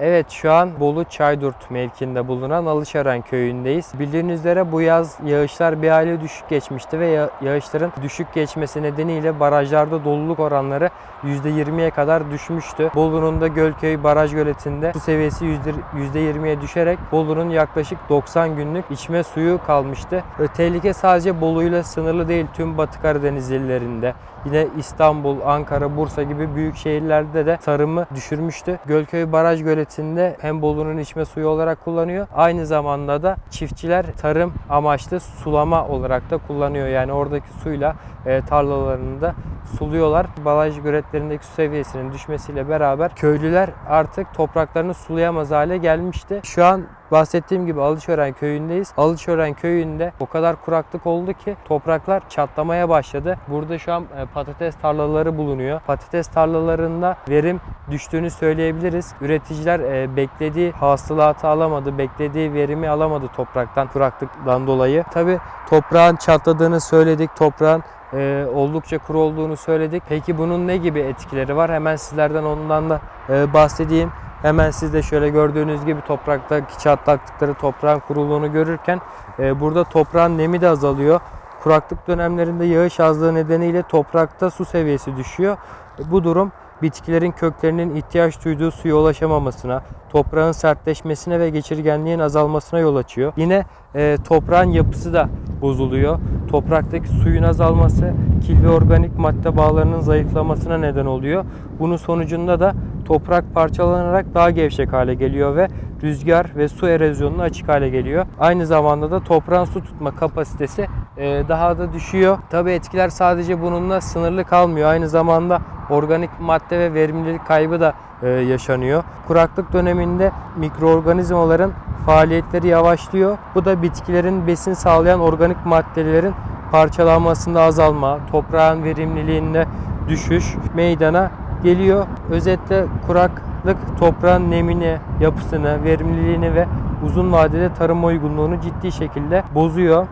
Evet şu an Bolu Çaydurt mevkinde bulunan Alışaran köyündeyiz. Bildiğiniz üzere bu yaz yağışlar bir aile düşük geçmişti ve ya- yağışların düşük geçmesi nedeniyle barajlarda doluluk oranları %20'ye kadar düşmüştü. Bolu'nun da Gölköy Baraj Göleti'nde su seviyesi %20'ye düşerek Bolu'nun yaklaşık 90 günlük içme suyu kalmıştı. Ve tehlike sadece Bolu'yla sınırlı değil tüm Batı Karadeniz illerinde. Yine İstanbul, Ankara, Bursa gibi büyük şehirlerde de tarımı düşürmüştü. Gölköy Baraj Göleti'nde hem Bolu'nun içme suyu olarak kullanıyor. Aynı zamanda da çiftçiler tarım amaçlı sulama olarak da kullanıyor. Yani oradaki suyla e, tarlalarını da suluyorlar. Baraj göletlerindeki su seviyesinin düşmesiyle beraber köylüler artık topraklarını sulayamaz hale gelmişti. Şu an bahsettiğim gibi Alışören köyündeyiz. Alışören köyünde o kadar kuraklık oldu ki topraklar çatlamaya başladı. Burada şu an e, patates tarlaları bulunuyor. Patates tarlalarında verim düştüğünü söyleyebiliriz. Üreticiler e, beklediği hasılatı alamadı, beklediği verimi alamadı topraktan, kuraklıktan dolayı. Tabi toprağın çatladığını söyledik, toprağın e, oldukça kuru olduğunu söyledik. Peki bunun ne gibi etkileri var? Hemen sizlerden ondan da e, bahsedeyim. Hemen siz de şöyle gördüğünüz gibi topraktaki çatlaklıkları, toprağın kuruluğunu görürken e, burada toprağın nemi de azalıyor. Kuraklık dönemlerinde yağış azlığı nedeniyle toprakta su seviyesi düşüyor. Bu durum bitkilerin köklerinin ihtiyaç duyduğu suya ulaşamamasına, toprağın sertleşmesine ve geçirgenliğin azalmasına yol açıyor. Yine e, toprağın yapısı da bozuluyor. Topraktaki suyun azalması kil ve organik madde bağlarının zayıflamasına neden oluyor. Bunun sonucunda da toprak parçalanarak daha gevşek hale geliyor ve rüzgar ve su erozyonuna açık hale geliyor. Aynı zamanda da toprağın su tutma kapasitesi e, daha da düşüyor. Tabi etkiler sadece bununla sınırlı kalmıyor. Aynı zamanda organik madde ve verimlilik kaybı da e, yaşanıyor. Kuraklık döneminde mikroorganizmaların faaliyetleri yavaşlıyor. Bu da bitkilerin besin sağlayan organik maddelerin parçalanmasında azalma, toprağın verimliliğinde düşüş meydana geliyor. Özetle kuraklık toprağın nemini, yapısını, verimliliğini ve uzun vadede tarım uygunluğunu ciddi şekilde bozuyor.